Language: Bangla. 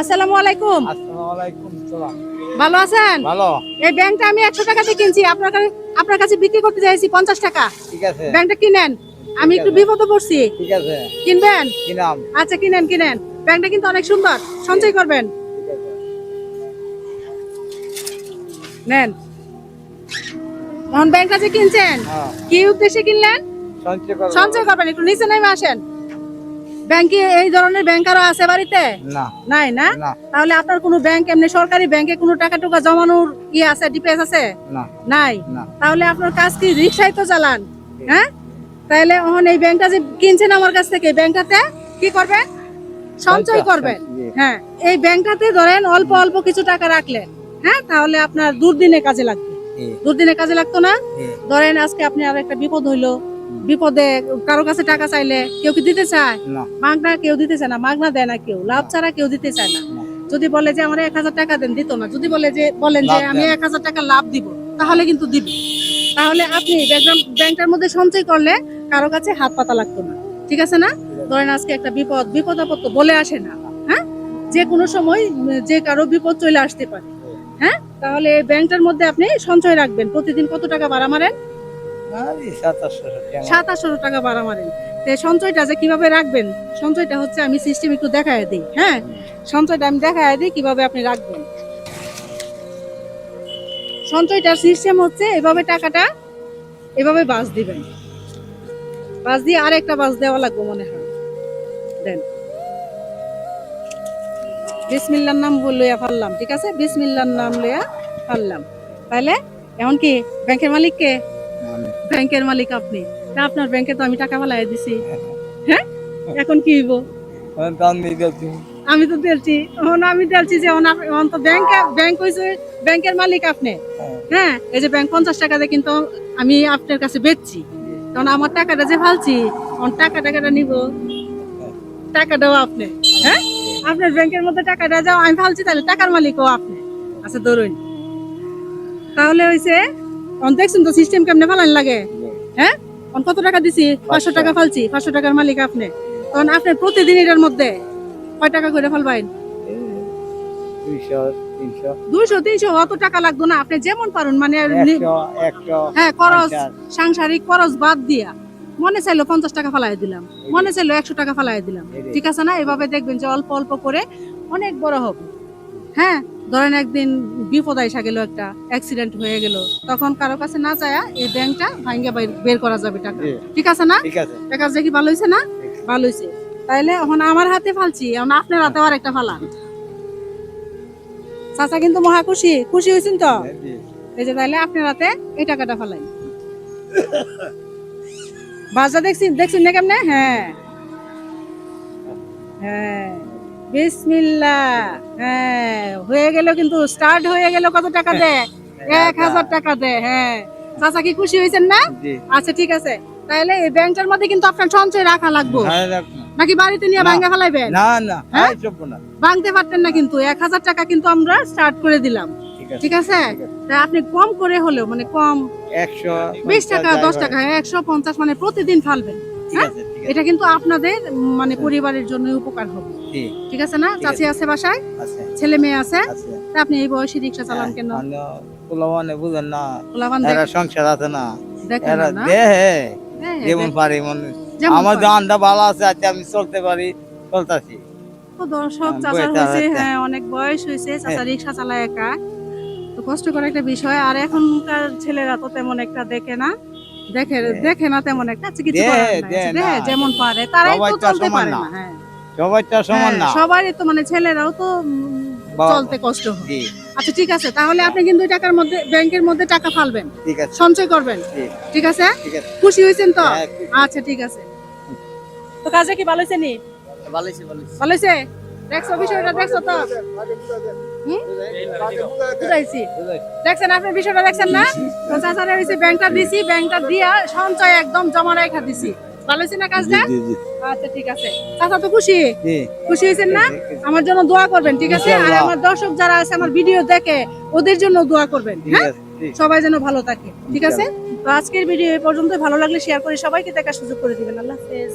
আসসালামু আলাইকুম। আসসালামু আলাইকুম সালাম। ভালো আছেন? ভালো। এই ব্যাংকটা আমি একশো টাকাতে কিনছি। আপনার কাছে- আপনার কাছে বিক্রি করতে চাইছি পঞ্চাশ টাকা। ঠিক আছে। ব্যাংকটা কিনেন। আমি একটু বিপদে পড়ছি। ঠিক আছে। কিনবেন? কি নাম আচ্ছা কিনেন কিনেন। ব্যাংকটা কিন্তু অনেক সুন্দর। সঞ্চয় করবেন। আছে। নেন। এখন ব্যাংকটা যে কিনছেন হ্যাঁ। কি উদ্দেশ্যে কিনলেন? সঞ্চয় করব সঞ্চয় করবেন। একটু নিচে নেমে আসেন। ব্যাংকে এই ধরনের ব্যাংক আরও আছে বাড়িতে? না। নাই না? তাহলে আপনার কোনো ব্যাংক এমনি সরকারি ব্যাংকে কোনো টাকা টুকা জমানোর ইয়ে আছে ডিপেজ আছে? নাই? তাহলে আপনার কাজ কি রিক্সায় তো চালান হ্যাঁ? তাহলে এখন এই ব্যাংকটা যে কিনছেন আমার কাছ থেকে ব্যাংকটাতে কি করবেন? সঞ্চয় সঞ্চয়, করবেন। হ্যাঁ এই ব্যাংকটাতে ধরেন অল্প অল্প কিছু টাকা রাখলেন হ্যাঁ? তাহলে আপনার দুর্দিনে কাজে লাগবে। দুর্দিনে কাজে লাগতো না? ধরেন আজকে আপনি আর একটা বিপদ হইল বিপদে কারও কাছে টাকা চাইলে কেউ কি দিতে চায়? মাগনা কেউ দিতে চায় না মাগনা দেয় না কেউ লাভ ছাড়া কেউ দিতে চায় না। যদি বলে যে আমার এক হাজার টাকা দেন দিত না। যদি বলে যে বলেন যে আমি এক হাজার টাকা লাভ দিব তাহলে কিন্তু দিবে। তাহলে আপনি ব্যাংকটার মধ্যে সঞ্চয় করলে কারও কাছে হাত পাতা লাগতো না। ঠিক আছে না? ধরেন আজকে একটা বিপদ বিপদ আপদ বলে আসে না। হ্যাঁ? যে কোনো সময় যে কারও বিপদ চলে আসতে পারে। হ্যাঁ? তাহলে ব্যাংকটার মধ্যে আপনি সঞ্চয় রাখবেন। প্রতিদিন কত টাকা ভাড়া মারেন? সাতাশশো টাকা। ভাড়া মারেন সঞ্চয়টা যে কীভাবে রাখবেন? সঞ্চয়টা হচ্ছে আমি সিস্টেম একটু দেখায় দিই হ্যাঁ? সঞ্চয়টা আমি দেখায় দিই কীভাবে আপনি রাখবেন। সঞ্চয়টার সিস্টেম হচ্ছে এভাবে টাকাটা এভাবে বাস দিবেন। বাস দিয়ে আর একটা বাস দেওয়া লাগবে মনে হয়। দেন। বিসমিল্লার নাম লইয়া ফাললাম ঠিক আছে? বিসমিল্লার নাম লইয়া ফাললাম। তাহলে এমন কি ব্যাংকের মালিক কে মানে, ব্যাংকের মালিক আপনি? আপনার ব্যাংকে তো আমি টাকা ফালাই দিছি। হ্যাঁ? এখন কি হইব? আমি দেখছি। তো দিলছি। এখন আমি দিলছি যে আপ- তো ব্যাংক ব্যাংক হইছে ব্যাংকের মালিক আপনি। হ্যাঁ, এই যে ব্যাংক পঞ্চাশ টাকা দিয়ে কিন্তু আমি আপনার কাছে বেচছি। কারণ আমার টাকাটা যে ফালছি এখন টাকা টাকাটা নিব। টাকাটাও আপনি। হ্যাঁ? আপনার ব্যাংকের মধ্যে টাকাটা যাও আমি ফালছি তাহলে টাকার মালিকও আপনি। আচ্ছা ধরুন। তাহলে হইছে দেখছেন তো সিস্টেম কেমনে ফালান লাগে? হ্যাঁ? কত টাকা দিছি? পাঁচশো টাকা ফালছি পাঁচশো টাকার মালিক আপনি। তখন আপনি প্রতিদিন এটার মধ্যে কয় টাকা করে ফালবেন? দুইশো তিনশো অত টাকা লাগতো না। আপনি যেমন পারুন মানে হ্যাঁ খরচ সাংসারিক খরচ বাদ দিয়া। মনে চাইলো পঞ্চাশ টাকা ফালাই দিলাম। মনে চাইলো একশো টাকা ফালাই দিলাম। ঠিক আছে না? এভাবে দেখবেন যে অল্প অল্প করে অনেক বড় হবে। হ্যাঁ ধরেন একদিন বিপদ আইসা গেল একটা অ্যাক্সিডেন্ট হয়ে গেল তখন কারও কাছে না চায়া এই ব্যাংকটা ভাঙ্গে বের করা যাবে টাকা। ঠিক আছে না? টাকা যে কি ভালো হয়েছে না? ভালো হয়েছে তাইলে এখন আমার হাতে ফালছি এখন আপনার হাতে আর একটা ফালা। চাচা কিন্তু মহা খুশি খুশি হয়েছেন তো? জি। এই যে তাইলে আপনার হাতে এই টাকাটা ফালাই বাজা দেখছি দেখছেন না কেমনে? হ্যাঁ। হ্যাঁ। বিসমিল্লা হ্যাঁ হয়ে গেল কিন্তু স্টার্ট হয়ে গেল কত টাকা দে এক হাজার টাকা দে হ্যাঁ। চাচা কি খুশি হয়েছেন না? আচ্ছা ঠিক আছে। তাহলে এই ব্যাংকটার মধ্যে কিন্তু আপনার সঞ্চয় রাখা লাগবে। হ্যাঁ, নাকি বাড়িতে নিয়ে না। ভাঙ্গা ফেলাইবেন? না না হ্যাঁ? না। ভাঙতে পারতেন না কিন্তু। এক হাজার টাকা কিন্তু আমরা স্টার্ট করে দিলাম। ঠিক আছে। আপনি কম করে হলেও মানে কম একশো বিশ টাকা দশ টাকা একশো পঞ্চাশ মানে প্রতিদিন ফালবেন। হ্যাঁ? এটা কিন্তু আপনাদের মানে পরিবারের জন্য উপকার হবে। ঠিক আছে না? চাচি আছে। বাসায়? ছেলে মেয়ে আছে? আপনি এই বয়সে রিক্সা চালান কেন? মানে পোলাওয়ানে বুঝেন না। এরা সংসার আছে না। দেখেন এরা না। দেহে হ্যাঁ, যেমন পারি মনে আমার। দানটা ভালো আছে আজকে আমি চলতে পারি চলতেছি। তো দর্শক হ্যাঁ, চাচার হয়েছে হ্যাঁ অনেক বয়স হয়েছে চাচা হ্যাঁ। রিক্সা চালায় একা। তো কষ্টকর একটা বিষয় আর এখনকার ছেলেরা তো তেমন একটা দেখে না। দেখে দেখে না তেমন একটা কিছু দেহে, না। যেমন পারে তারাই তো চলতে পারে না। হ্যাঁ। সবাইটা সমান না। হ্যাঁ, সবারই তো মানে ছেলেরাও তো চলতে কষ্ট হয়। আচ্ছা ঠিক আছে তাহলে আপনি কিন্তু টাকার মধ্যে ব্যাংকের মধ্যে টাকা ফালবেন। ঠিক আছে। সঞ্চয় করবেন। ঠিক আছে? খুশি হয়েছেন তো? হ্যাঁ, আচ্ছা ঠিক আছে। তো কাজে কি ভালো হয়েছে নি? ভালো হয়েছে, ভালো হয়েছে। দেখছ বিষয়টা দেখছ তো? বুঝাইছি বুঝাইছি। দেখছেন আপনি বিষয়টা দেখছেন না? তো চাচারে হয়েছে ব্যাংকটা দিছি ব্যাংকটা দিয়া সঞ্চয় একদম জমা রেখা দিছি। ভালো হয়েছে না কাজটা? জি জি আচ্ছা ঠিক আছে। চাচা তো খুশি? খুশি হয়েছেন না? আমার জন্য দোয়া করবেন ঠিক আছে? আর আমার দর্শক যারা আছে আমার ভিডিও দেখে ওদের জন্য দোয়া করবেন হ্যাঁ? সবাই যেন ভালো থাকে ঠিক আছে? তো আজকের ভিডিও এই পর্যন্ত ভালো লাগলে শেয়ার করে সবাইকে দেখার সুযোগ করে দিবেন। আল্লাহ হাফেজ।